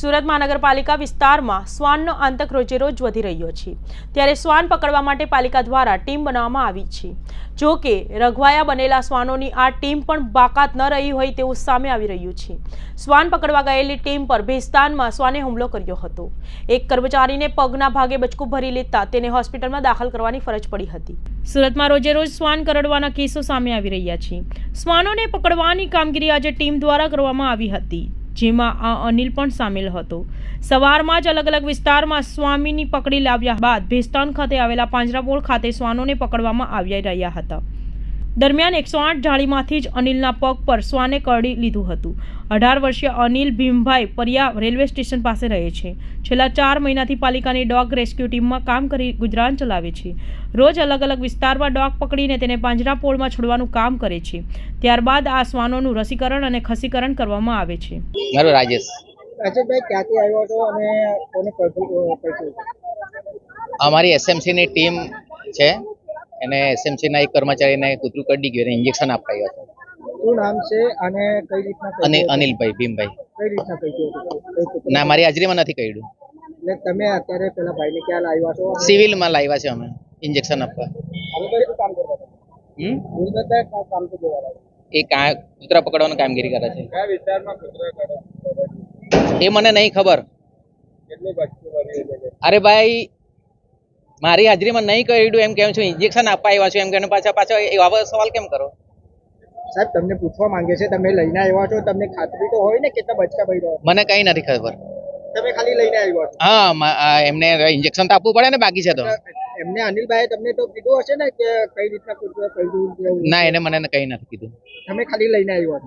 સુરત મહાનગરપાલિકા વિસ્તારમાં શ્વાનનો આતંક રોજે રોજ વધી રહ્યો છે. ત્યારે શ્વાન પકડવા માટે પાલિકા દ્વારા ટીમ બનાવવામાં આવી છે. જો કે, રઘવાયા બનેલા શ્વાનોની આ ટીમ પણ બાકાત ન રહી હોય તેવું સામે આવી રહ્યું છે. શ્વાન પકડવા ગયેલી ટીમ પર ભેસ્તાનમાં શ્વાને હુમલો કર્યો હતો. એક કર્મચારીને પગના ભાગે બચકું ભરી લેતા તેને હોસ્પિટલમાં દાખલ કરવાની ફરજ પડી હતી. સુરતમાં રોજેરોજ શ્વાન કરડવાના કેસો સામે આવી રહ્યા છે. શ્વાનોને પકડવાની કામગીરી આજે ટીમ દ્વારા કરવામાં આવી હતી. જેમાં આ અનિલ પણ સામેલ હતો. સવારમાં જ અલગ અલગ વિસ્તારમાં સ્વામીની પકડી લાવ્યા બાદ ભેસ્તાન ખાતે આવેલા પાંજરાપોળ ખાતે શ્વાનોને પકડવામાં આવી રહ્યા હતા. દરમિયાન એકસો આઠ જાળીમાંથી જ અનિલના પગ પર શ્વાને કરડી લીધું હતું. અઢાર વર્ષીય અનિલ ભીમભાઈ પરિયા રેલવે સ્ટેશન પાસે રહે છે. છેલ્લા ચાર મહિનાથી પાલિકાની ડોગ રેસ્ક્યુ ટીમમાં કામ કરી ગુજરાન ચલાવે છે. રોજ અલગ અલગ વિસ્તારમાં ડોગ પકડીને તેને પાંજરાપોળમાં છોડવાનું કામ કરે છે. ત્યારબાદ આ શ્વાનોનું રસીકરણ અને ખસીકરણ કરવામાં આવે છે. મારું રાજેશ. અજયભાઈ ક્યાંથી આવ્યો હતો અને કોને પડતું પડતું અમારી એસએમસીની ટીમ છે. એને એસએમસીના એક કર્મચારીને કૂતરું કરડી ગયું એને ઇન્જેક્શન અપાયું હતું. શું નામ છે અને કઈ રીતના અને અનિલભાઈ ભીમભાઈ. કઈ રીતના? ના મારી હાજરીમાં નથી કહ્યું એટલે તમે અત્યારે પેલા ભાઈને ક્યાં લાવ્યા છો? સિવિલમાં લાવ્યા છે અમે ઇન્જેક્શન આપવા. એ કા કૂતરા પકડવાની કામગીરી કરે છે. કયા વિસ્તારમાં કચરા કરે એ મને નહીં ખબર. અરે ભાઈ મારી હાજરીમાં નહીં કર્યું એમ કેમ છું? ઇન્જેક્શન આપવા આવ્યા છું એમ કે પાછા પાછા એ આવા સવાલ કેમ કરો? સાહેબ તમને પૂછવા માંગે છે તમે લઈને આવ્યા છો તમને ખાતરી તો હોય ને કે તમે બચકા રહ્યો મને કઈ નથી ખબર. તમે ખાલી લઈને આવ્યા છો? હા એમને ઇન્જેક્શન તો આપવું પડે ને બાકી છે તો. એમને અનિલભાઈ તમને તો કીધું હશે ને કે કઈ રીતના કર્યું ના એને મને કઈ નથી કીધું. તમે ખાલી લઈને આવ્યા